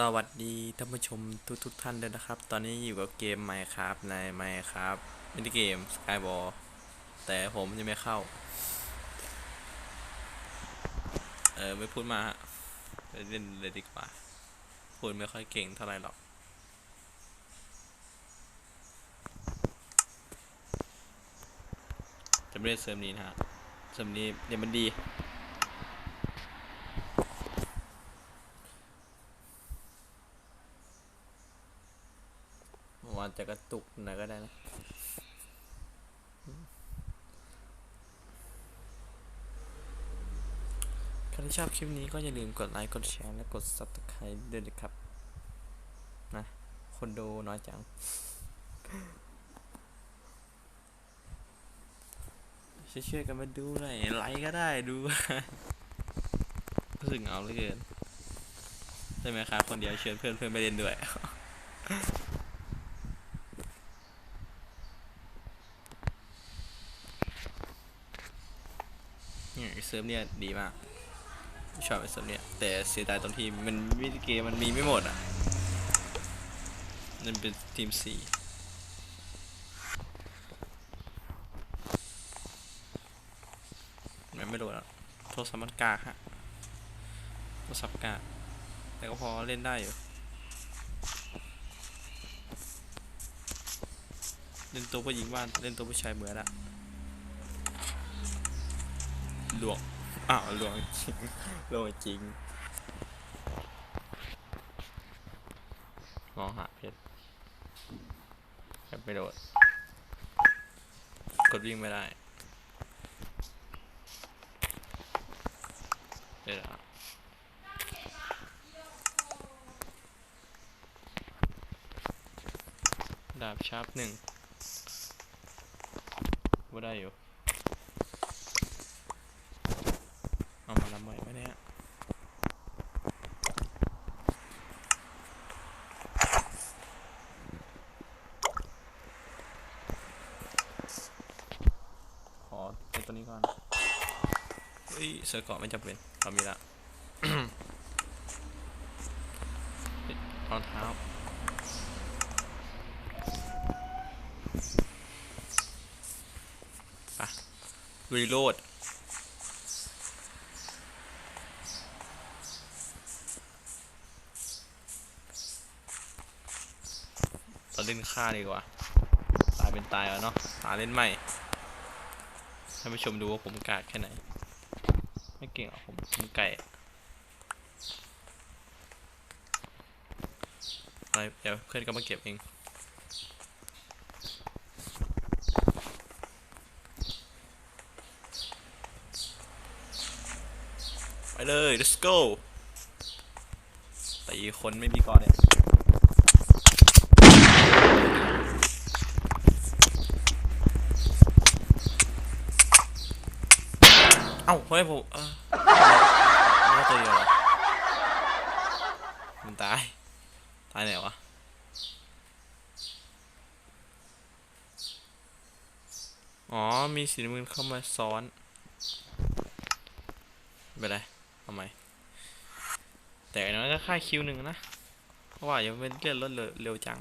สวัสดีท่านผู้ชมทุกทุกท่านเลยนะครับ ตอนนี้อยู่กับเกม Minecraft ใน Minecraft มินิเกม Skyball แต่ผมยังไม่เข้า เออไม่พูดมาฮะเล่นเลยดีกว่า พูดไม่ค่อยเก่งเท่าไหร่หรอก จะไม่เล่นเซิร์ฟนี้นะฮะเซิร์ฟนี้เนี่ยมันดี วันจะกระตุกหน่อยก็ได้นะใครที่ชอบคลิปนี้ก็อย่าลืมกดไลค์ กดแชร์ และกด subscribe ด้วยนะครับ นะ คนดูน้อยจัง ช่วยๆกันมาดูหน่อย ไลค์ก็ได้ดูรู้สึกเหงาเหลือเกิน ใช่ไหมครับ คนเดียวเชิญเพื่อนเพื่อนไปเล่นด้วย เนี่ยไอ้เซิร์ฟเนี่ยดีมากชอบไอเซิร์ฟเนี่ยแต่เสียดายตรงที่มันวิธีเกมมันมีไม่หมดอะนั่นเป็นทีมสี่มันไม่โดนอะโทรศัพท์มันกาฮะโทรศัพท์กาแต่ก็พอเล่นได้อยู่เล่นตัวผู้หญิงบ้านเล่นตัวผู้ชายเหมือนอะ หลวงอ้าวหลวงจริงหลวงจริงมองหาเพชรแบบไม่โดดกดวิ่งไม่ได้เดี๋ยวดาบชาร์ปหนึ่งว่าได้อยู่ เอา มาละเมยไหมเนี่ยขอตัวนี้ก่อนเฮ้ยเสื้อเกราะไม่จำเป็นเรามีละรองเท้าไปรีโหลด เล่นฆ่าดีกว่า ตายเป็นตายแล้วเนาะหาเล่นใหม่ให้ผู้ชมดูว่าผมกากแค่ไหน ไม่เก่งหรอกผมผมไก่อะไรเดี๋ยวเพื่อนก็มาเก็บเองไปเลย let's go ตีคนไม่มีก่อนเนี่ยาเฮ้ยผมเออไม่ตัวเดียวเหรอมันตาย ตายไหนวะอ๋อ มีสีน้ำเงินเข้ามาซ้อนไม่เป็นไรทำไมแต่อันนั้นก็ค่าคิวหนึ่งนะ เพราะว่ายังเป็นเลื่อนรถเร็วจัง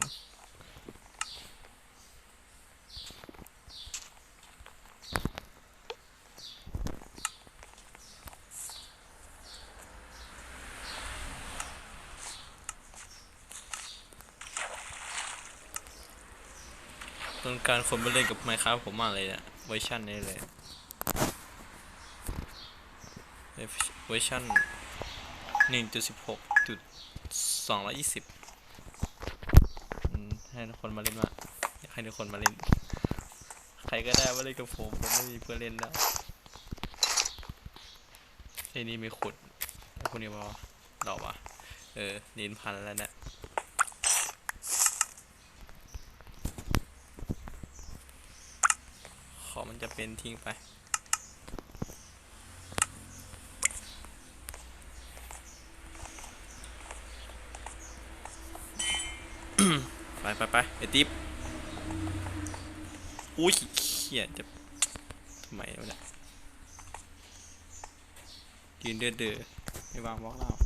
การคนมาเล่นกับไมค์ครับผมมากเลยนี่ยเวอร์ชันนี้เลยเวอร์ชันหนึ่งจุดสิบหกจุดสองร้อยยี่สิบให้ทุกคนมาเล่นมาอยากให้ทุกคนมาเล่น ใครก็ได้มาเล่นกับผม ผมไม่มีเพื่อนเล่นแล้วไอ้นี่มีขุดไอ้พวกนี้บอกดอกวะเออนินพันแล้วเนี่ย ขอมัน จะเป็นทิ้งไป ไปไปไปไอติ๊บอุ้ยเขียนจะทำไมวะเนี่ยยืนเดือดเดือไม่วางบล็อกเรา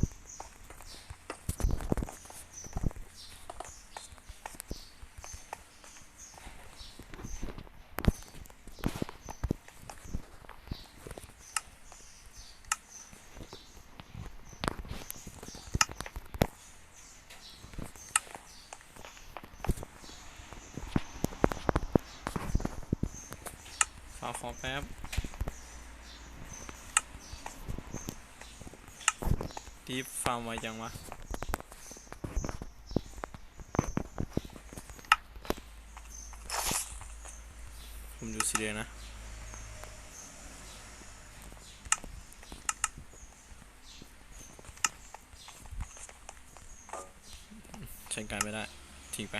อขอแป๊บทีฟฟาร์มไว้จังวะผมดูสีแดนะใช้การไม่ได้ ทิ้งไป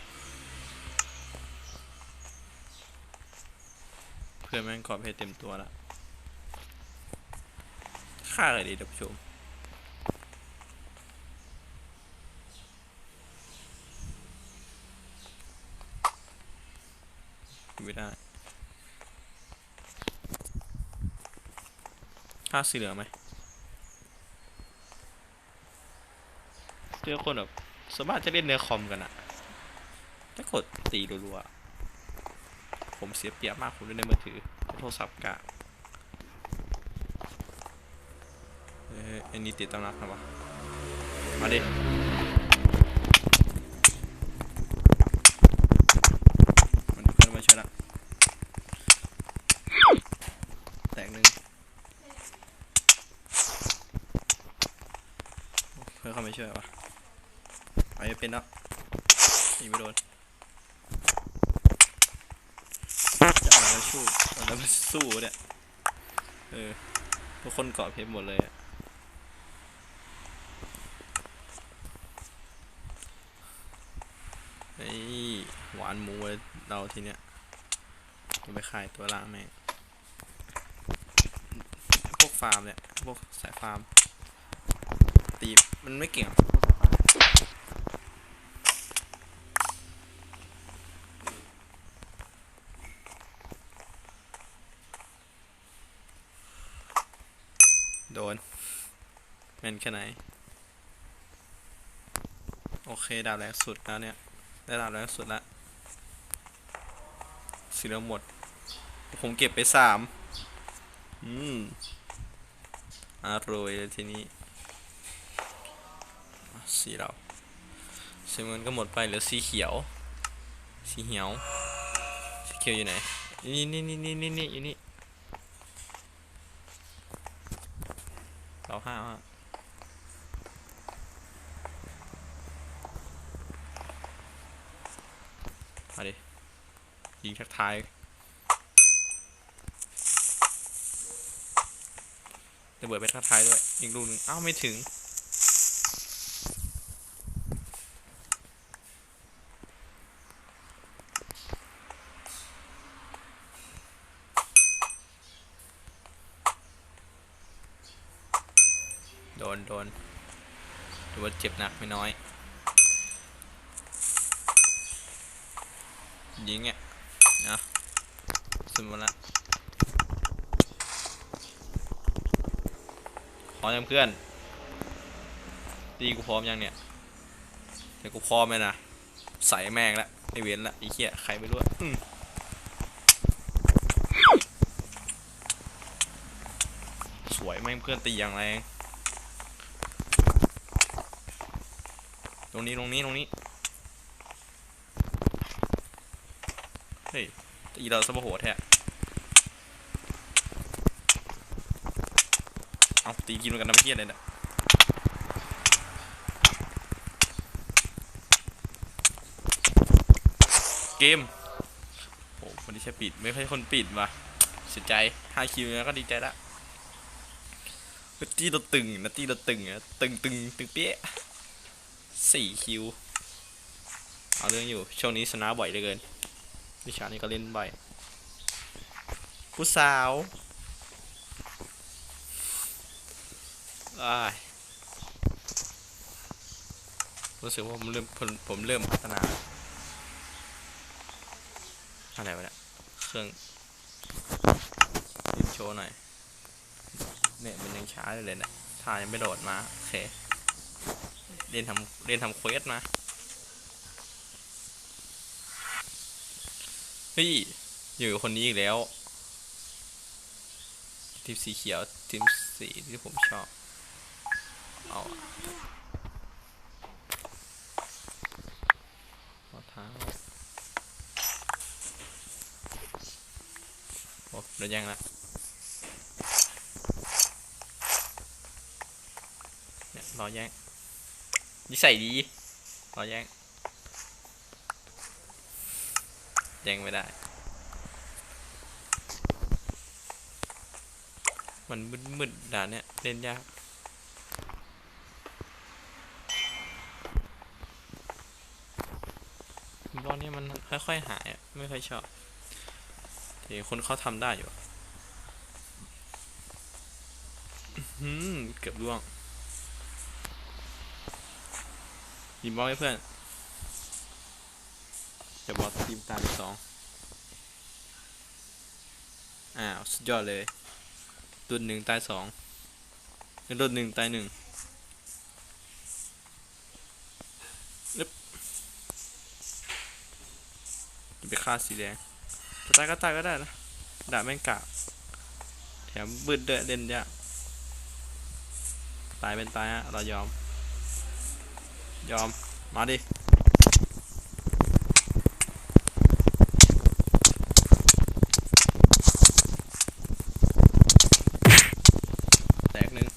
เพื่อนแม่งกรอบเพชรเต็มตัวละค่าอะไรดีท่านผู้ชมไม่ได้ค่าสีเหลืองไหมเจอคนแบบสามารถจะเล่นในคอมกันอะถ้ากดตีรัวๆ ผมเสียเปรียบมากผมเล่นในมือถือโทรศัพท์กะเอ้ยอันนี้ติดตำนักนะวะ มาดิมันเพื่อนมาช่วยละแตกหนึ่งเพื่อนเข้ามาช่วยวะไปไม่เป็นแล้วยิงไม่โดน จะเอาอะไรมา สู้เอาอะไมาสู้เนี่ย เออ ทุกคนเกาะเพชรหมดเลยอะไอ้หวานหมูเลยเราทีเนี้ยจะไปขายตัวล่างแม่พวกฟาร์มเนี่ย พวกสายฟาร์ม ตีมันไม่เก่งหรอกโด นแม่นแค่ไหน โอเคดาวแรงสุดแล้วเนี่ย ได้ดาวแรงสุดละสีเหลืองหมด ผมเก็บไปสามอืมอร่อยเลยทีนี้ สีเราสีเงินก็หมดไปเหลือสีเขียว สีเหียว สีเขียวอยู่ไหน นี่นี่นี่นี่นี่นี่อยู่นี่เราห้าอะมาดิ ยิงทักทายระเบิดไปทักทายด้วยอีกลูกหนึงอ้าวไม่ถึงโดนโดนถือว่าเจ็บหนักไม่น้อย ยิงอะ นะสมมติละพร้อมยังเพื่อน ตีกูพร้อมยังเนี่ยแต่กูพร้อมเลยนะ ใส่แม่งละไอเว้นละไอเหี้ยใครไม่รู้อะอืมสวยแม่งเพื่อนตีอย่างแรงตรงนี้ตรงนี้ตรงนี้ ฮ้ยตีเราสมโหดแท้เอาตีกินกันน้ำเพี้ยเลยนะเกมโอ้คนที่ใช้ปิดไม่ค่อยคนปิดว่ะเสียใจห้าคิวแล้วก็ดีใจละเฮ้ยตีเราตึงนะตีเราตึงอะตึงตึงตึงเปี้ยสี่คิว เอาเรื่องอยู่ ช่วงนี้ชนะบ่อยเหลือเกิน วิชานี้ก็เล่นบ่อยผู้สาวอ้รู้สึกว่าผมเริ่มผมผมเริ่มพัฒนาอะไรวะเนี่ยเครื่องยินโชว์หน่อยเนี่ยมันยังช้าอยู่เลยเนะท่ายังไม่โดดมา โอเค เล่นทำเล่นทำเควสมา ฮ้ยอยู่คนนี้อีกแล้ว ทีมสีเขียวทีมสีที่ผมชอบ เอาอะเอเท้าโอเคโดนแย่งละเนี่ยรอแย่งนิสัยดีรอแย่ง แย่งไม่ได้ มันมืดๆด่านเนี้ยเล่นยากรอบนี้มันค่อยๆหายไม่ค่อยชอบแต่คนเขาทำได้อยู่หือเกือบล่วงยิมบอลให้เพื่อน ทีมตายไปสองอ้าว สุดยอดเลยรุ่นหนึ่งตายสองรุ่นหนึ่งตายหนึ่งจะไปฆ่าสีแดงจะตายก็ตายก็ได้นะด่าแม่งกะแถมบืดเดนเด่นยากตายเป็นตายฮะเรายอม ยอม มาดิ แตกหนึ่ง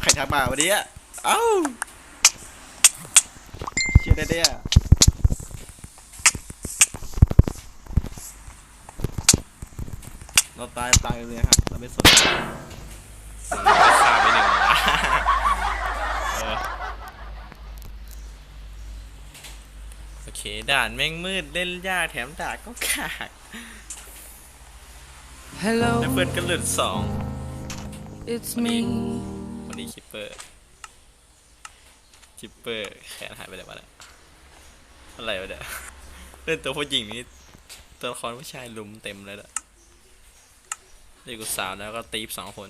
ใครทักมาวันนี้อะเอ้าเชียร์ได้เด้อะเราตายตายเลยครับเราไม่สนเราฆ่าไปหนึ่งวะเออโอเค ด่านแม่งมืดเล่นยากแถมด่าก็กาก Hello, แล้วเพื่อนก็หลุดสอง it's me. วันนี้คิปเปอร์คิปเปอร์แขนหายไปไหนวะเนี่ยอะไรวะเนี่ยเล่นตัวผู้หญิงนี่ตัวละครผู้ชายลุมเต็มเลยละเด็กกุสาวแล้วก็ตีฟสองคน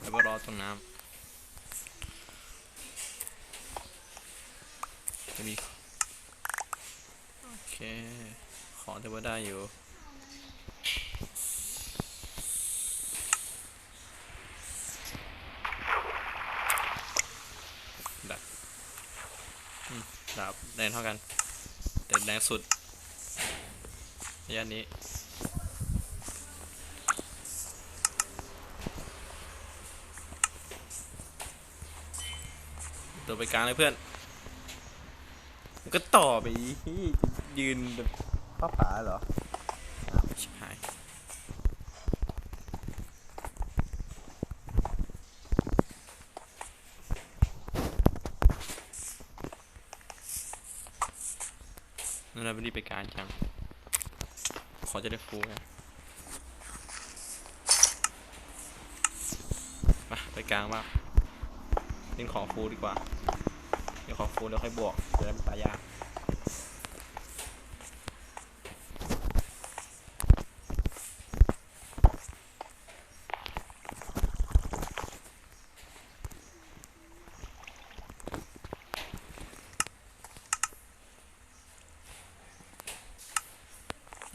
แล้วก็รอตรงน้ำจะมี โอเค ของถือว่าได้อยู่ ดับอืม ดาบแรงเท่ากันแต่แรงสุดระยะนี้ตัวไปกลางเลยเพื่อนก็ต่อไปยืนแบบป้าป๋าเหรอาวชิบหาย นั่นเราไม่รีบไปการจัง ขอจะได้ฟูนะมาไปกลางบ้างเล่นของฟูดีกว่า เดี๋ยวของฟูแล้วค่อยบวกจะได้ไม่ตายยาก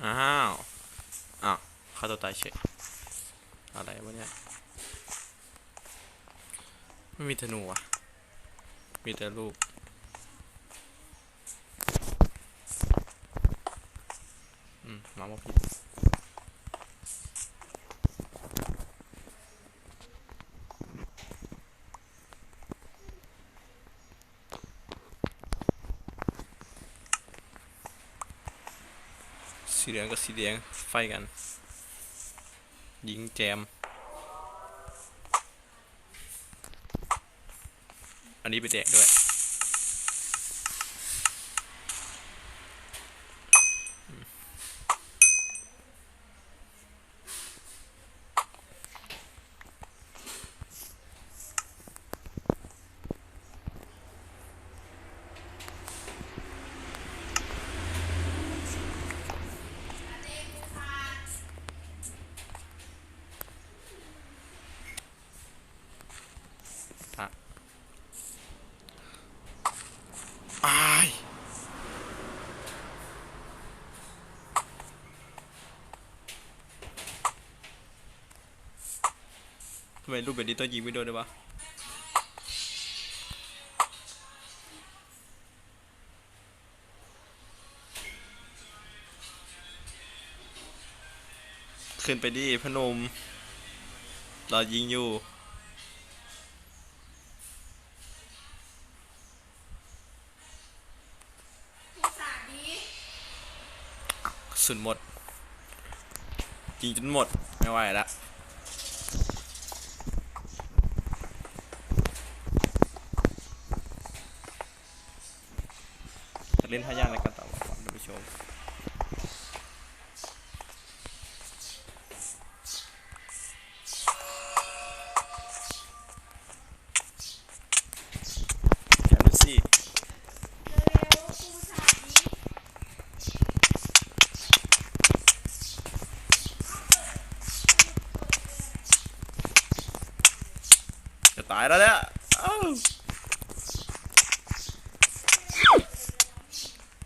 อ้าวอ้าวฆ่าตัวตายเฉยอะไรวะเนี่ย ไม่มีธนูอะ มีแต่ลูกอืมมาว่าผิดสีเหลืองกับสี แดงไฟกัน ยิงแจม อันนี้ไปแจกด้วย ไมรูปแบบนี้ต้องยิงไม่โดนด้วยวะขึ้นไปดิพนมรอยิงอยู่ สุนหมด ยิงจนหมด ไม่ไหวและ เล่นท่ายากในการต่อก่อนท่านผู้ชมแถมดูสิจะตายแล้วเนี่ยเอ้า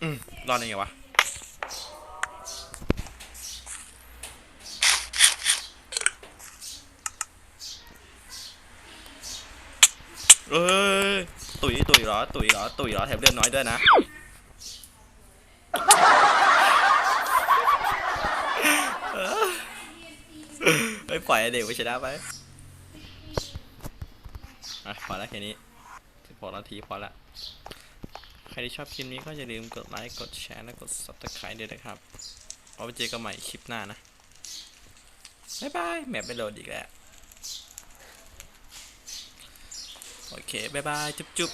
อืม รอดได้ไงวะเอ้ยตุ๋ยตุ๋ยเหรอตุ๋ยเหรอตุ๋ยเหรอแถมเลือดน้อยด้วยนะเฮ้ยปล่อยเด็กไปชนะไปอะพอแล้วแค่นี้สิบหกนาทีพอและใค รที่ชอบคลิปนี้ก็อย่าลืมกดไลค์ กดแชร์ และกด subscribe ด้วยนะครับเอาไปเจอกันใหม่คลิปหน้านะ บ๊ายบาย แมปไปโหลดอีกแล้ว โอเค บ๊ายบาย จุ๊บจุ๊บ